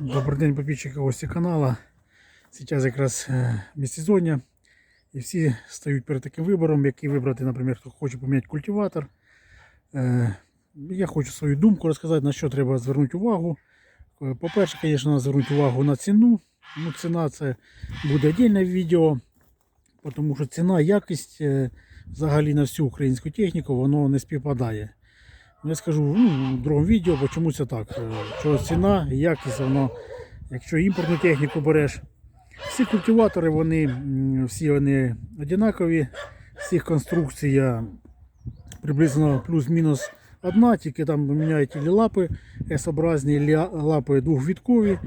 Добрий день, підписчики гості каналу. Зараз якраз е, місцезоння. І всі стають перед таким вибором, який вибрати, наприклад, хто хоче поміняти культиватор. Е, Я хочу свою думку розказати, на що треба звернути увагу. Е, По-перше, звісно, треба звернути увагу на ціну. Ну, ціна це буде окреме відео, тому що ціна, якість взагалі на всю українську техніку воно не співпадає. Я скажу в другому відео, бо чому це так. Е, Що ціна і якість, воно, якщо імпортну техніку береш, всі культиватори, вони всі вони однакові, всіх конструкція приблизно плюс-мінус одна, тільки там міняють ілі лапи S-образні, лапи двохвіткові.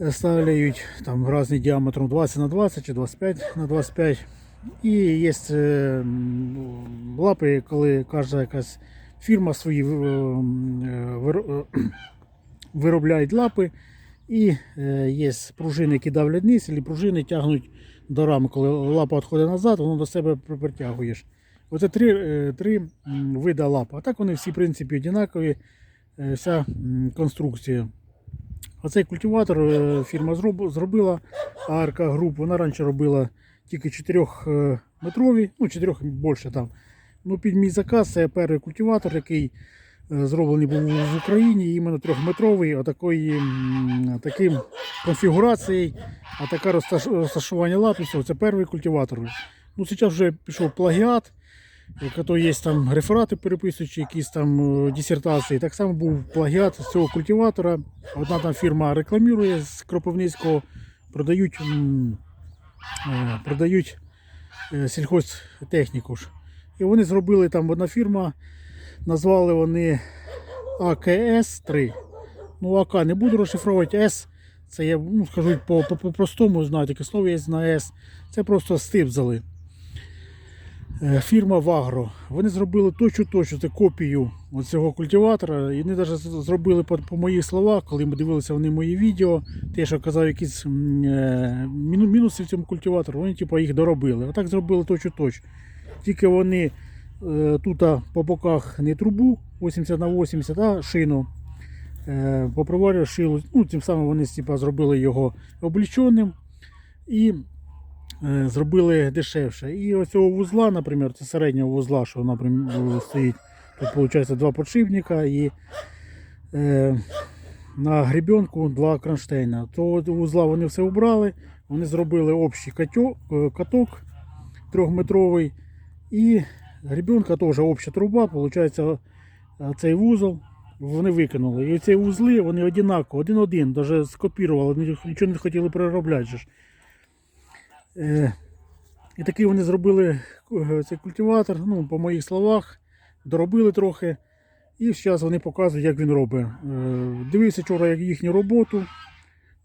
е, Ставляють там різні діаметром 20 на 20 чи 25 на 25. І є е, лапи, коли кожна якась фірма свої е, е, е, виробляють лапи. І є пружини, які давлять вниз, і пружини тягнуть до рами. Коли лапа відходить назад, воно до себе притягуєш. Оце три, три вида лап. А так вони всі, в принципі, однакові. Вся конструкція. Оцей культиватор фірма зробила АРК Груп. Вона раніше робила тільки 4 метрові, ну 4 більше там. Ну, під мій заказ це перший культиватор, який е, зроблений був в Україні, іменно трьохметровий, отакої, таким конфігурацією, а таке розташування лапісів, це перший культиватор. Ну, зараз вже пішов плагіат, то є там реферати переписуючи, якісь там е, дисертації. Так само був плагіат з цього культиватора. Одна там фірма рекламує з Кропивницького, продають, е, продають сільхозтехніку ж. І вони зробили там одна фірма, назвали вони АКС-3. Ну, АК не буду розшифровувати, С. Це я ну, скажу по- по- по-простому, знаю, таке слово є на С. Це просто стипзали. Е, Фірма Вагро. Вони зробили точно точно це копію цього культиватора. І вони навіть зробили по, по моїх словах, коли ми дивилися вони мої відео, те, що казав якісь е, мінуси в цьому культиватору, вони типу, їх доробили. Отак зробили точно точно. Тільки вони е, тут по боках не трубу 80 на 80, а шину. Е, поприварювали шилу. Ну, тим самим вони типу, зробили його обліченим і е, зробили дешевше. І ось цього вузла, наприклад, це середнього вузла, що наприклад, стоїть. Тут виходить два подшипника і е, на гребенку два кронштейна. То вузла вони все убрали, вони зробили общий катьо- е, каток трьохметровий. І гребенка теж обща труба, виходить, цей вузол вони викинули. І ці вузли вони однакові, один-один, навіть скопірували, нічого не хотіли переробляти. Е, і такий вони зробили е, цей культиватор, ну, по моїх словах, доробили трохи. І зараз вони показують, як він робить. Е, Дивився вчора їхню роботу.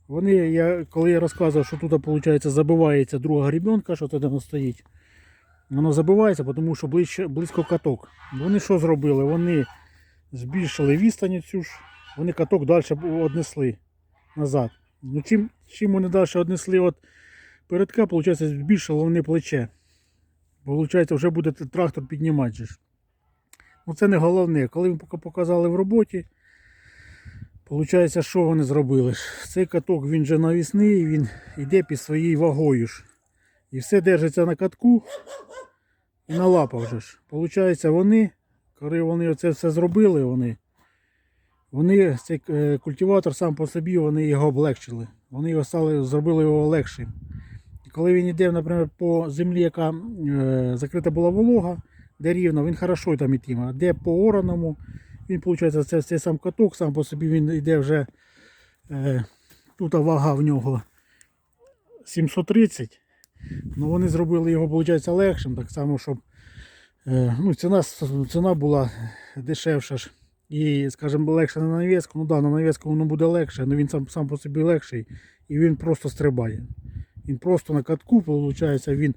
Вони, я, коли я розказував, що тут виходить, забивається друга гребенка, що тут стоїть. Воно забивається, тому що ближче, близько каток. Вони що зробили? Вони збільшили відстань цю ж, вони каток далі однесли назад. Ну, чим, чим вони далі однесли от передка, виходить, збільшили вони плече. Получається, вже буде трактор піднімати. Ну це не головне. Коли ми показали в роботі, виходить, що вони зробили? Цей каток він же навісний, він йде під своєю вагою. ж. І все держиться на катку і на лапах. же ж. Получається, вони, коли вони це все зробили, вони, вони цей е, культиватор сам по собі вони його облегчили. Вони його стали, зробили його легшим. Коли він йде, наприклад, по землі, яка е, закрита була волога, де рівно, він хорошо там ітиме. А де по ораному, він, виходить, це, цей сам каток, сам по собі він йде вже, е, тут вага в нього 730. Ну вони зробили його, виходить, легшим, так само, щоб е, ну, ціна, ціна була дешевша ж. І, скажімо, легше на навіску. Ну да, на навіску воно буде легше, але він сам, сам по собі легший і він просто стрибає. Він просто на катку, виходить, він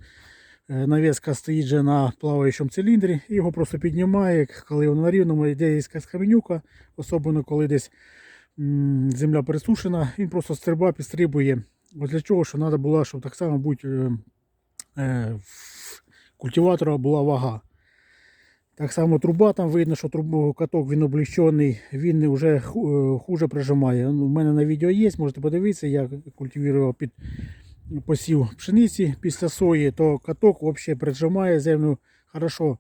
е, навіска стоїть же на плаваючому циліндрі, і його просто піднімає, коли воно на рівному йде якась каменюка, особливо коли десь земля пересушена, він просто стрибає, підстрибує. Ось для чого, що треба було, щоб так само бути е, е, в культиватора була вага. Так само труба там видно, що трубу каток він обліщений, він вже е, хуже прижимає. Ну, У мене на відео є, можете подивитися, я культивував під посів пшениці після сої, то каток взагалі прижимає землю хорошо.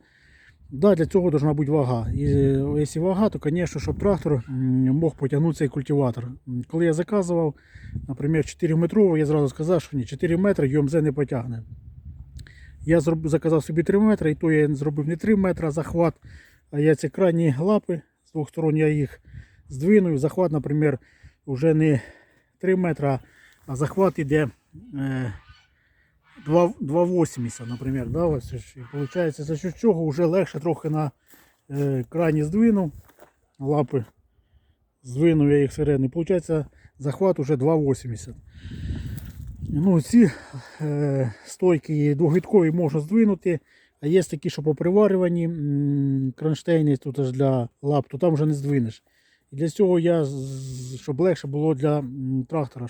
Да, для цього должна бути вага. І е, якщо вага, то, звісно, щоб трактор мог потягнути цей культиватор. Коли я заказував, наприклад, 4 метровий, я зразу сказав, що ні, 4 метри ЮМЗ не потягне. Я заказав собі 3 метри, і то я зробив не 3 метри захват, а я ці крайні лапи з двох сторон я їх здвинув. Захват, наприклад, вже не 3 метри, а захват іде е, 2 2,80, наприклад. Да, ось, і виходить, за що чого вже легше трохи на е, крайні здвинув лапи. Здвинув я їх всередині. Получається, захват уже 2,80. Ну, ці е, стойки двохвіткові можна здвинути, а є такі, що по приварюванні м, кронштейни тут аж для лап, то там вже не здвинеш. І для цього я, щоб легше було для трактора.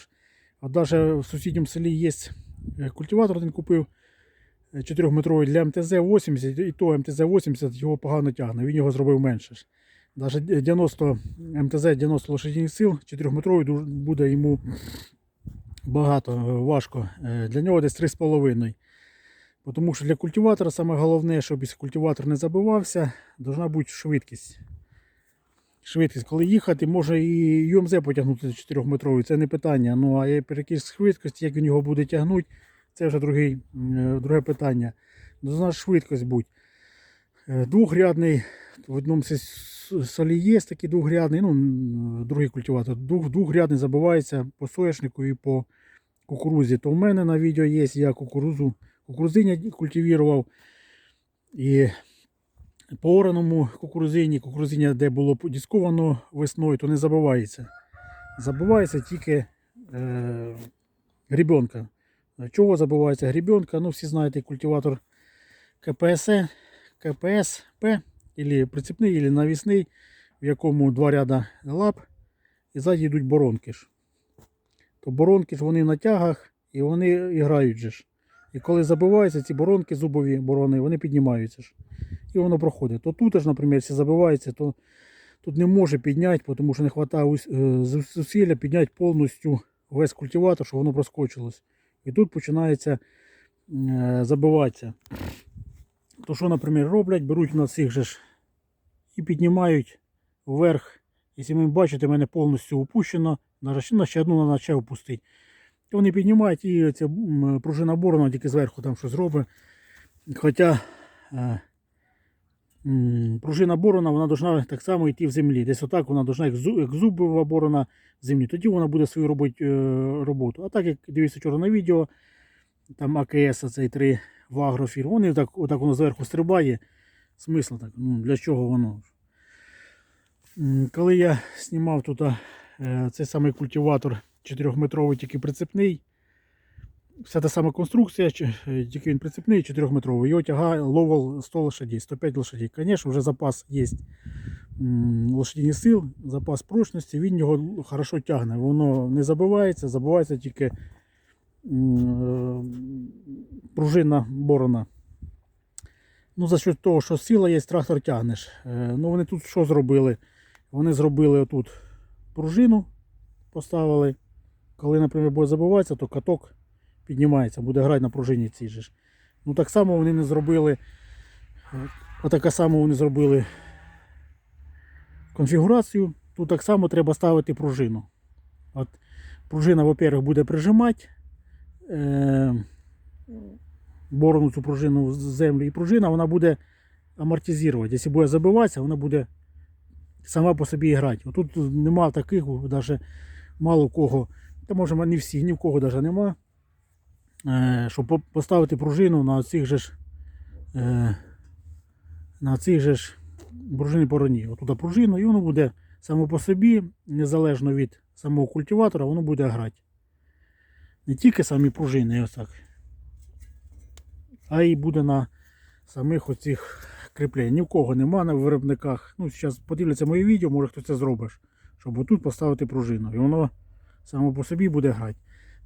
От навіть в сусідньому селі є культиватор, один купив 4-метровий для МТЗ-80, і то МТЗ-80 його погано тягне, він його зробив менше. Навіть 90 МТЗ 90 лошадиних сил, 4-метровий буде йому багато, е, важко. Е, Для нього десь 3,5. Тому що для культиватора саме головне, щоб культиватор не забивався, повинна бути швидкість. Швидкість, коли їхати, може і ЮМЗ потягнути 4-метровий, це не питання. Ну а є перекіс швидкості, як він його буде тягнути, це вже другий, друге питання. Должна швидкость бути. Е, Двохрядний, в одному солі є такий двохрядний, ну, другий культиватор. Двох, двохрядний забивається по соняшнику і по кукурузі. То в мене на відео є, я кукурузу, кукурузиня культивував. І по ораному кукурузині, кукурузиня, де було подісковано весною, то не забивається. Забивається тільки е, грібенка. Чого забивається грібенка? Ну, всі знаєте, культиватор КПС, КПСП, або прицепний, або навісний, в якому два ряда лап і ззаді йдуть боронки ж. То боронки ж вони на тягах і вони грають же ж. І коли забиваються ці боронки, зубові борони, вони піднімаються ж. І воно проходить. То тут ж, наприклад, якщо забивається, то тут не може підняти, тому що не вистачає е, зу- зусилля підняти повністю весь культиватор, щоб воно проскочилось. І тут починається е, забиватися. То що, наприклад, роблять, беруть на цих же ж і піднімають вверх. Якщо ви бачите, в мене повністю опущено, навіть ще- ще одну на наче опустити. Вони піднімають і ця пружина борона тільки зверху там щось робить. Хоча е, пружина борона вона должна так само йти в землі. Десь отак вона должна, як, зу- зубова борона в землі. Тоді вона буде свою робити е, роботу. А так як дивіться вчора на відео, там АКС цей 3 в агрофір, вони так, отак воно зверху стрибає. Смисл так, ну, для чого воно? Коли я знімав тут е, цей самий культиватор 4-метровий, тільки прицепний, вся та сама конструкція, е, тільки він прицепний 4-метровий, його тяга ловол 100 лошадей, 105 лошадей. Звісно, вже запас є м, сил, запас прочності, він його хорошо тягне. Воно не забивається, забивається тільки е, пружина борона. Ну, за що того, що сила є, трактор тягнеш. Е, Ну, вони тут що зробили? Вони зробили отут пружину, поставили. Коли, наприклад, буде забиватися, то каток піднімається, буде грати на пружині цій же ж. Ну так само вони не зробили. е, Отака само вони зробили конфігурацію. Тут так само треба ставити пружину. От пружина, во-первых, буде прижимати е, борону цю пружину в землю. І пружина вона буде амортизувати. Якщо буде забиватися, вона буде сама по собі грати. Отут нема таких, навіть мало кого, та може не всі, ні в кого навіть нема. Е, щоб поставити пружину на цих же ж е, на цих же ж пружини бороні. Отут пружину, і воно буде само по собі, незалежно від самого культиватора, воно буде грати. Не тільки самі пружини, ось так, а й буде на самих оцих кріплень. Ні в кого нема на виробниках. Ну, зараз подивляться моє відео, може хтось це зробиш, щоб отут поставити пружину. І воно само по собі буде грати.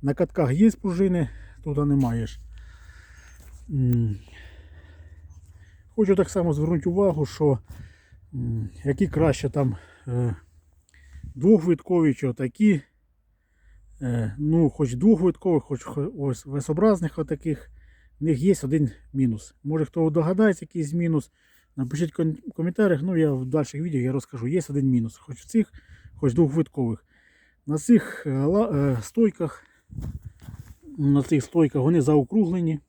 На катках є пружини, тут немає. Хочу так само звернути увагу, що які краще там е, двохвиткові чи отакі. Е, ну, хоч двохвиткових, хоч хо- ось весообразних отаких, в них є один мінус. Може хто догадається якийсь мінус, напишіть в коментарях, ну я в дальших відео я розкажу. Є один мінус, хоч в цих, хоч двохвиткових. На цих е, е, стойках, на цих стойках вони заокруглені.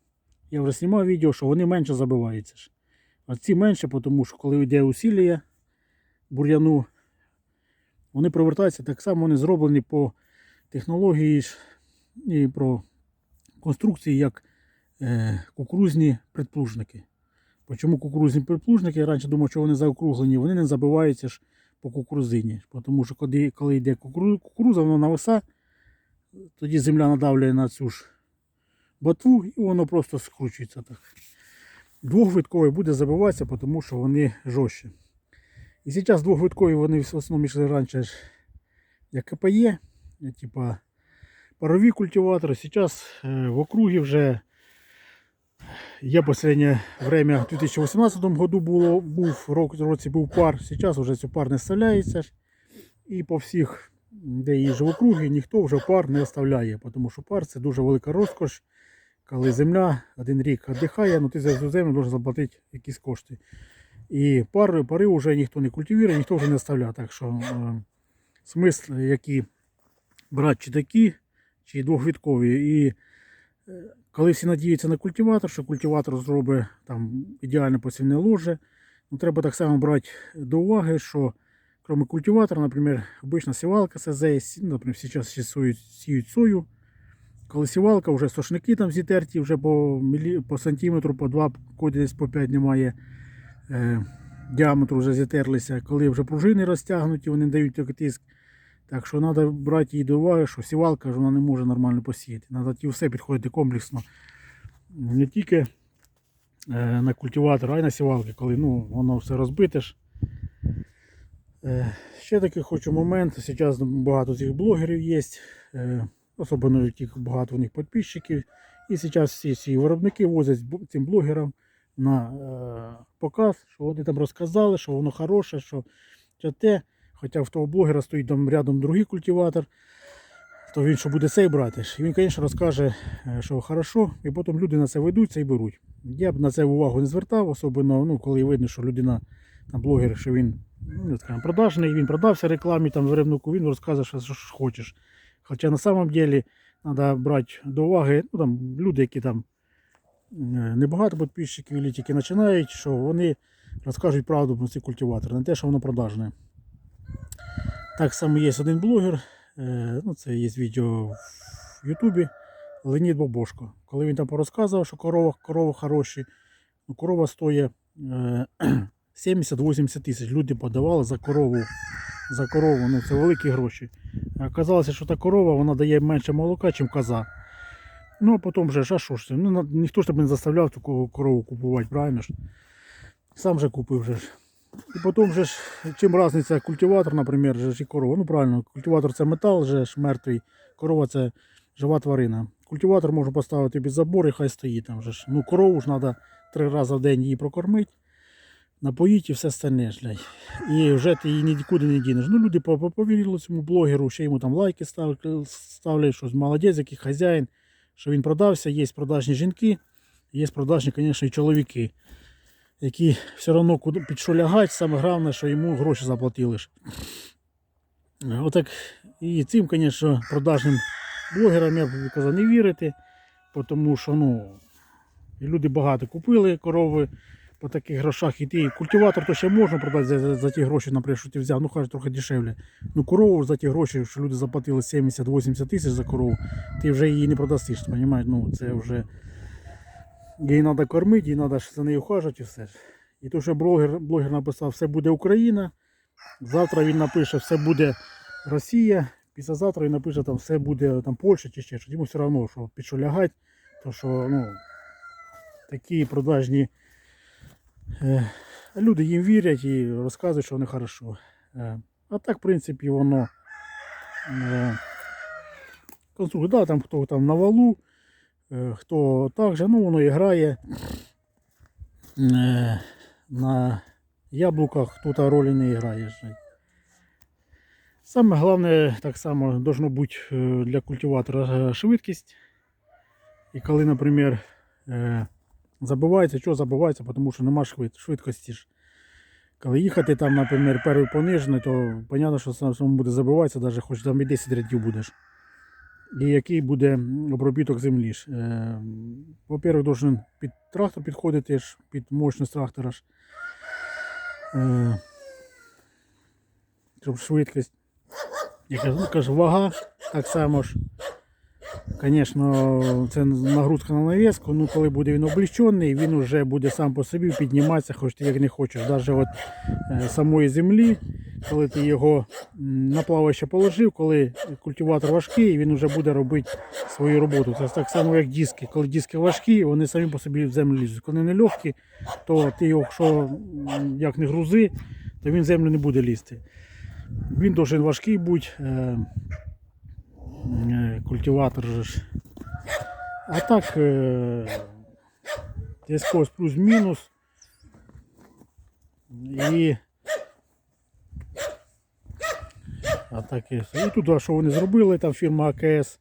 Я вже знімав відео, що вони менше забиваються. А ці менше, тому що коли йде усілля бур'яну, вони провертаються так само, вони зроблені по технології і про конструкції, як е, кукурузні предплужники. Чому кукурузні предплужники? Я раніше думав, що вони заокруглені, вони не забиваються ж по кукурузині. Тому що коли, коли йде кукуру- кукуруза, вона нависа, тоді земля надавлює на цю ж ботву і воно просто скручується так. Двохвитковий буде забиватися, тому що вони жорстче. І зараз двохвиткові вони в основному йшли раніше як КПЄ, типа парові культиватори. Зараз е, в округі вже я останнє время в 2018 году було, був рок, році був пар. Зараз вже цю пар не вставляється. І по всіх, де їжджу в округі, ніхто вже пар не оставляє, тому що пар це дуже велика розкош. Коли земля один рік віддихає, ну ти за цю землю должен заплатити якісь кошти. І пари, пари вже ніхто не культивує, ніхто вже не оставляє. Так що е, смисл, які брати чи такі, чи двохвіткові. І е, коли всі надіються на культиватор, що культиватор зробить там ідеальне посівне ложе, ну, треба так само брати до уваги, що крім культиватора, наприклад, обична сівалка СЗ, наприклад, зараз ще сіють, сіють сою. Коли сівалка, вже сошники там зітерті, вже по, мілі, по сантиметру, по 2, коді десь по 5 немає е, діаметру вже зітерлися. Коли вже пружини розтягнуті, вони дають такий тиск. Так що треба брати її до уваги, що сівалка ж вона не може нормально посіяти. Треба ті все підходити комплексно. Не тільки е, на культиватор, а й на сівалки, коли ну, воно все розбите ж. Е, ще такий хочу момент. Зараз багато цих блогерів є. Е, особливо тих багато у них підписчиків. І зараз всі ці виробники возять цим блогерам на показ, що вони там розказали, що воно хороше, що те. Хоча в того блогера стоїть там рядом другий культиватор, то він що буде цей брати. І він, звісно, розкаже, е, що хорошо, і потім люди на це ведуться і беруть. Я б на це увагу не звертав, особливо ну, коли видно, що людина, там блогер, що він ну, скажімо, продажний, він продався рекламі, там виробнику, він розказує, що, що хочеш. Хоча на самом деле треба брати до уваги ну, там, люди, які там е, небагато підписчиків, тільки починають, що вони розкажуть правду про ці культиватори, не те, що воно продажне. Так само є один блогер, е, ну, це є відео в Ютубі, Леонід Бобошко. Коли він там порозказував, що корова, корова хороші, ну, корова стоїть е, 70-80 тисяч. Люди подавали за корову. За корову, ну це великі гроші. Оказалося, що та корова вона дає менше молока, ніж коза. Ну, а потім вже, а що ж це? Ну, ніхто ж тебе не заставляв таку корову купувати, правильно ж? Сам же купив вже ж. І потім же ж, чим різниця культиватор, наприклад, же ж корова. Ну правильно, культиватор це метал, же ж мертвий, корова це жива тварина. Культиватор можна поставити під забор і хай стоїть там же ж. Ну корову ж треба три рази в день її прокормити, напоїти і все блядь. І вже ти її нікуди не дінеш. Ну люди по- по- повірили цьому блогеру, ще йому там лайки став- ставлять, що молодець, який хазяїн, що він продався, є продажні жінки, є продажні, звісно, і чоловіки які все одно під що лягать, саме головне, що йому гроші заплатили. Отак і цим, звісно, продажним блогерам я б казав не вірити, тому що ну, люди багато купили корови по таких грошах. І ти культиватор то ще можна продати за, за, за ті гроші, наприклад, що ти взяв, ну хай трохи дешевле. Ну корову за ті гроші, що люди заплатили 70-80 тисяч за корову, ти вже її не продасиш? Ну це вже. Її треба кормити, їй треба за нею ухажувати і все. І то, що блогер, блогер написав, все буде Україна. Завтра він напише, все буде Росія. Післязавтра він напише, там все буде там, Польща чи ще щось. Йому все одно, що під що лягать, то що ну, такі продажні е, люди їм вірять і розказують, що вони хорошо. Е, а так, в принципі, воно е, конструкція, да, там хто там на валу. Е, Хто так же, ну воно і грає. Е, на яблуках тут ролі не грає. Саме головне, так само, должно бути е, для культиватора швидкість. І коли, наприклад, забивається, що забивається, тому що нема швидкості. Коли їхати там, наприклад, перший понижений, то зрозуміло, що сам буде забиватися, навіть хоч там і 10 рядів будеш. І який буде обробіток землі. Е, По-перше, должен під трактор підходити під мощність трактора. Е, щоб швидкість. Я кажу, ну, кажу, вага так само ж. Звісно, це нагрузка на навіску, ну коли буде він обліщений, він вже буде сам по собі підніматися, хоч ти як не хочеш. Навіть от е, самої землі, коли ти його на плаваще положив, коли культиватор важкий, він вже буде робити свою роботу. Це так само, як диски. Коли диски важкі, вони самі по собі в землю лізуть. Коли вони легкі, то ти його, що м, як не грузи, то він в землю не буде лізти. Він дуже важкий бути. Е, культиватор же ж. А так, десь когось плюс-мінус. І. А так і. І тут, що вони зробили, там фірма АКС.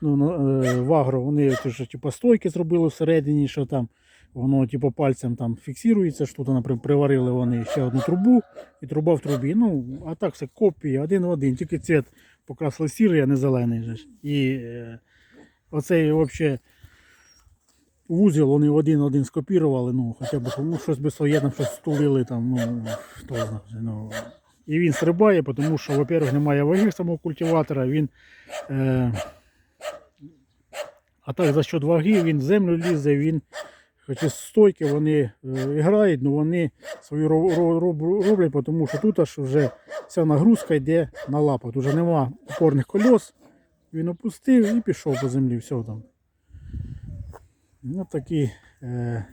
Ну, на- е, Агро, вони що, типу, стойки зробили всередині, що там воно типу, пальцем там фіксується, що тут, наприклад, приварили вони ще одну трубу і труба в трубі. Ну, а так все копії, один в один, тільки цвіт покрасили сірий, а не зелений. же. І е, оцей взагалі вузол вони один-один скопірували, ну, хоча б ну, щось би своє там щось стулили там, ну, хто знає. Ну. І він стрибає, тому що, во-первых, немає ваги самого культиватора, він. Е, а так за счет ваги він в землю лізе, він. Хоч стойки вони е, грають, але вони свою ро- ро- роблять, тому що тут аж вже вся нагрузка йде на лапу. Тут вже нема опорних кольос. Він опустив і пішов по землі. Все там. Ну, такі е,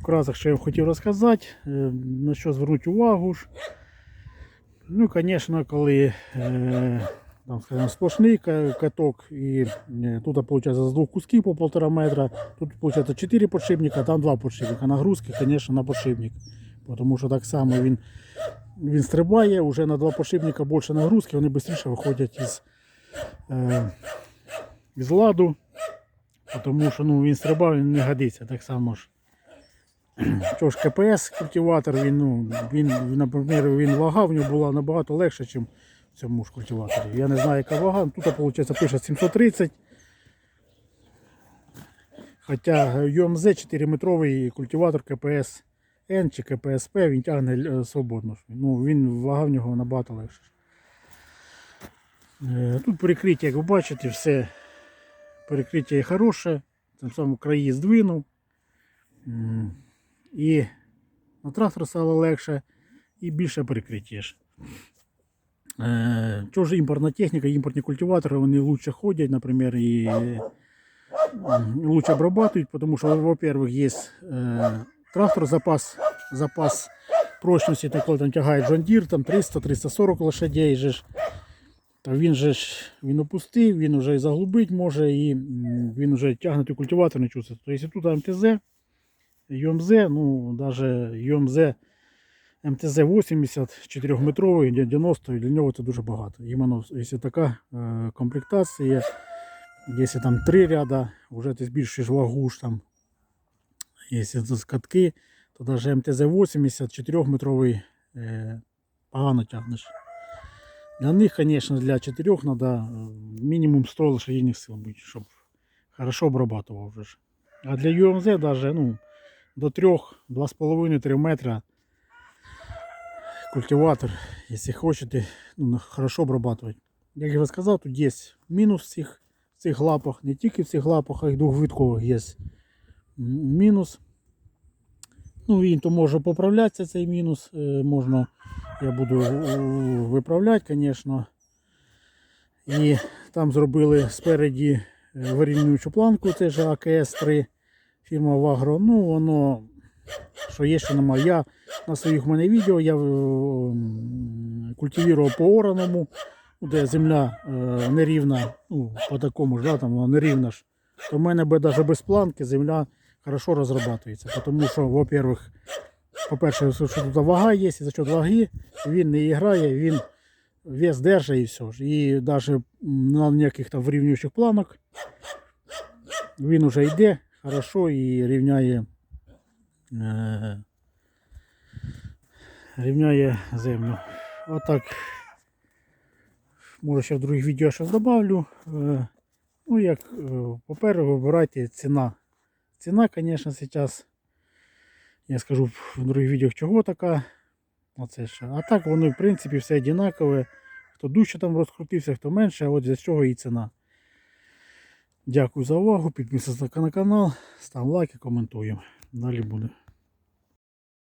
вкратце, що я хотів розказати, е, на що звернути увагу. ж. Ну, звісно, коли е, там, скажімо, сплошний каток, і е, тут, виходить, з двох кусків по полтора метра, тут, виходить, 4 подшипника, там 2 подшипника. Нагрузки, звісно, на подшипник. Тому що так само він, він стрибає, вже на два подшипника більше нагрузки, вони швидше виходять із, е, із ладу. Тому що ну, він стрибав, він не годиться так само ж. Що ж, КПС культиватор, він, ну, він, наприклад, він вага в нього була набагато легше, ніж цьому ж культиваторі. Я не знаю, яка вага. Тут, виходить, пише 730. Хоча UMZ 4-метровий культиватор КПС N чи КПСП він тягне е, свободно. Ну, він, вага в нього набагато легше. Тут перекриття, як ви бачите, все перекриття є хороше. Тим самим краї здвинув. І на трактор стало легше і більше перекриття. Е, тоже импортная техника, импортные культиваторы, они лучше ходят, например, и лучше обрабатывают, потому что, во-первых, есть трактор, запас, запас прочности, такой там тягает John Deere, там 300-340 лошадей же ж. Він же ж він опустив, він вже і заглубить може, і він вже тягнути культиватор не чувствує. Тобто тут МТЗ, ЮМЗ, ну навіть ЮМЗ МТЗ-80 4-метровий, 90 для нього це дуже багато. Іменно, Якщо така е, комплектація, якщо там три ряда, вже ти збільшиш вагу, там, якщо це скатки, то навіть МТЗ-80 4-метровий погано тягнеш. Для них, звісно, для 4 треба мінімум 100 лошадиних сил бути, щоб хорошо обрабатував. А для UMZ ем даже, ну, до 3-2,5-3 метра культиватор, якщо хочете, ну, хорошо обрабатывать. Як я вже сказав, тут є мінус в цих, в цих лапах, не тільки в цих лапах, а й двохвиткових є мінус. Ну, він то може поправлятися цей мінус. е, Можна, я буду виправляти, звісно. І там зробили спереді е, планку, це ж АКС-3 фірма Вагро. Ну, воно, що є, що немає. Я на своїх мене відео я е, культивував по ораному, де земля е, нерівна, ну, по такому ж, да, там вона нерівна ж. То в мене навіть без планки земля хорошо розрабатується. Тому що, во-первых, по-перше, що тут вага є, і за що ваги він не грає, він вес держить і все ж. І навіть на ніяких там вирівнюючих планок він вже йде хорошо і рівняє, рівняє землю. Отак. Може ще в других відео щось добавлю. Е, Ну, як е, по-перше, вибирайте ціна. Ціна, звісно, зараз. Я скажу в других відео, чого така. Оце ще. А так воно, в принципі, все однакове. Хто дужче там розкрутився, хто менше, а от за цього і ціна. Дякую за увагу. Підписуйтесь на канал, став лайки, коментуємо. Далі буде.